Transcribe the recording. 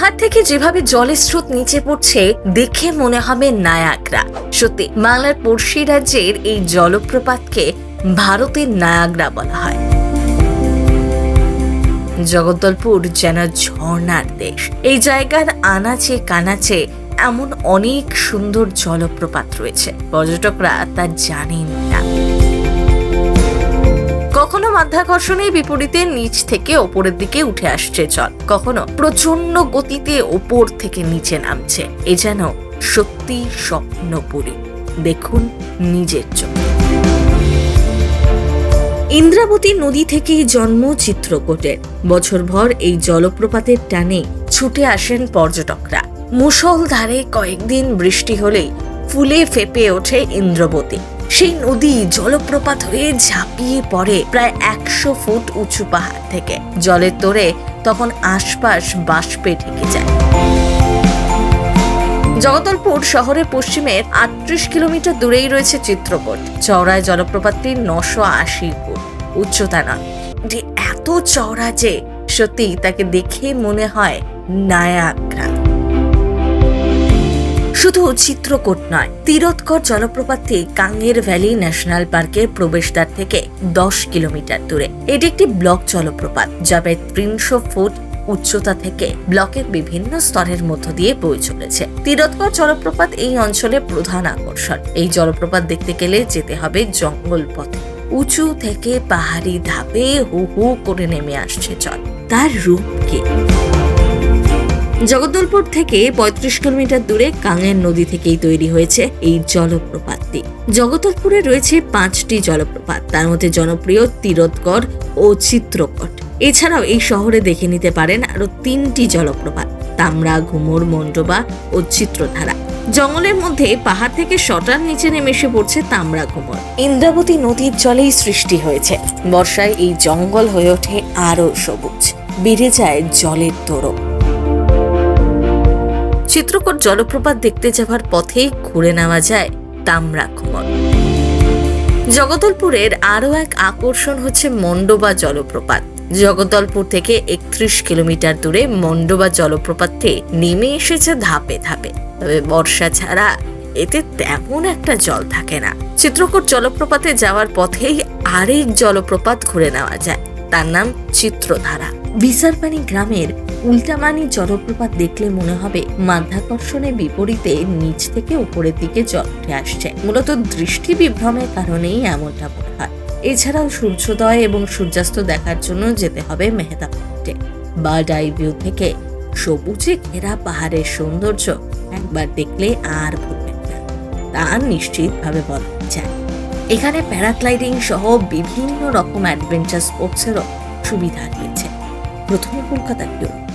পাহাড় থেকে যেভাবে জলের স্রোত নিচে পড়ছে, দেখে মনে হবে নায়াগ্রা। সত্যি, বাংলার পড়শি রাজ্যের এই জলপ্রপাতকে ভারতের নায়াগ্রা বলা হয়। জগদ্দলপুর যেন ঝর্ণার দেশ। এই জায়গার আনাচে কানাচে এমন অনেক সুন্দর জলপ্রপাত রয়েছে। পর্যটকরা তা জানেন না। কখনো মাধ্যাকর্ষণের বিপরীতে নিচ থেকে ওপরের দিকে উঠে আসছে জল, কখনো প্রচণ্ড গতিতে ওপর থেকে নিচে নামছে। এ যেন সত্যি স্বপ্নপুরী। দেখুন নিজের চোখে। ইন্দ্রাবতী নদী থেকেই জন্ম চিত্রকূটের বছরভর এই জলপ্রপাতের টানে ছুটে আসেন পর্যটকরা। মুষলধারে কয়েকদিন বৃষ্টি হলেই ফুলে ফেপে ওঠে ইন্দ্রবতী। সেই নদী জলপ্রপাত হয়ে ঝাঁপিয়ে পড়ে প্রায় একশো ফুট উঁচু পাহাড় থেকে। জলের তোরে তখন আশপাশ বাষ্পে ঢেকে যায়। জগদলপুর শহরের পশ্চিমের আটত্রিশ কিলোমিটার দূরেই রয়েছে চিত্রকূট। চওড়ায় জলপ্রপাতটি নশো আশি ফুট উচ্চতা নয়। এত চওড়া যে সত্যি তাকে দেখে মনে হয় নায়াগ্রা। শুধু চিত্রকূট নয় তিরোৎকর জলপ্রপাতটি কাঙ্গের ভ্যালি ন্যাশনাল পার্কের প্রবেশদ্বার থেকে দশ কিলোমিটার দূরে। এটি একটি ব্লক জলপ্রপাত, যা প্রায় তিনশো ফুট উচ্চতা থেকে ব্লকের বিভিন্ন স্তরের মধ্য দিয়ে বয়ে চলেছে। তিরোৎকর জলপ্রপাত এই অঞ্চলের প্রধান আকর্ষণ। এই জলপ্রপাত দেখতে গেলে যেতে হবে জঙ্গল পথে। উঁচু থেকে পাহাড়ি ধাপে হু হু করে নেমে আসছে জল। তার রূপ জগদ্দলপুর থেকে পঁয়ত্রিশ কিলোমিটার দূরে কাঙের নদী থেকেই তৈরি হয়েছে এই জলপ্রপাতটি। জগদ্দলপুরে রয়েছে পাঁচটি জলপ্রপাত, তার মধ্যে জনপ্রিয় তিরোৎকর ও চিত্রকট। এছাড়াও এই শহরে দেখে নিতে পারেন আরও তিনটি জলপ্রপাত, তামরা, ঘুমর মন্ডবা ও চিত্রধারা। জঙ্গলের মধ্যে পাহাড় থেকে শটার নিচে নেমে এসে পড়ছে তামরা, ঘুমর। ইন্দ্রাবতী নদীর জলেই সৃষ্টি হয়েছে। বর্ষায় এই জঙ্গল হয়ে ওঠে আরও সবুজ। বেড়ে যায় জলের তোরক চিত্রকূট জলপ্রপাত দেখতে যাওয়ার পথেই ঘুরে নেওয়া যায় তামরা কুমর জগদলপুরের আরও এক আকর্ষণ হচ্ছে মন্ডবা জলপ্রপাত। জগদলপুর থেকে একত্রিশ কিলোমিটার দূরে মন্ডবা জলপ্রপাতটি নেমে এসেছে ধাপে ধাপে। তবে বর্ষা ছাড়া এতে তেমন একটা জল থাকে না। চিত্রকূট জলপ্রপাতে যাওয়ার পথেই আরেক জলপ্রপাত ঘুরে নেওয়া যায়। তার নাম চিত্রধারা। বিসারপানি গ্রামের উল্টামানি জলপ্রপাত দেখলে মনে হবে মাধ্যাকর্ষণের বিপরীতে নিচ থেকে উপরের দিকে জল উঠে আসছে। মূলত দৃষ্টি বিভ্রমের কারণেই এমনটা মনে হয়। এছাড়াও সূর্যোদয় এবং সূর্যাস্ত দেখার জন্য যেতে হবে মেহতাবটে বার্ড আই ভিউ থেকে সবুজে ঘেরা পাহাড়ের সৌন্দর্য একবার দেখলে আর ভুলবেন না। তা নিশ্চিতভাবে বলা যায় এখানে প্যারাগ্লাইডিং সহ বিভিন্ন রকম অ্যাডভেঞ্চার স্পোর্টসেরও সুবিধা রয়েছে। প্রথমে কলকাতার ব্যুরো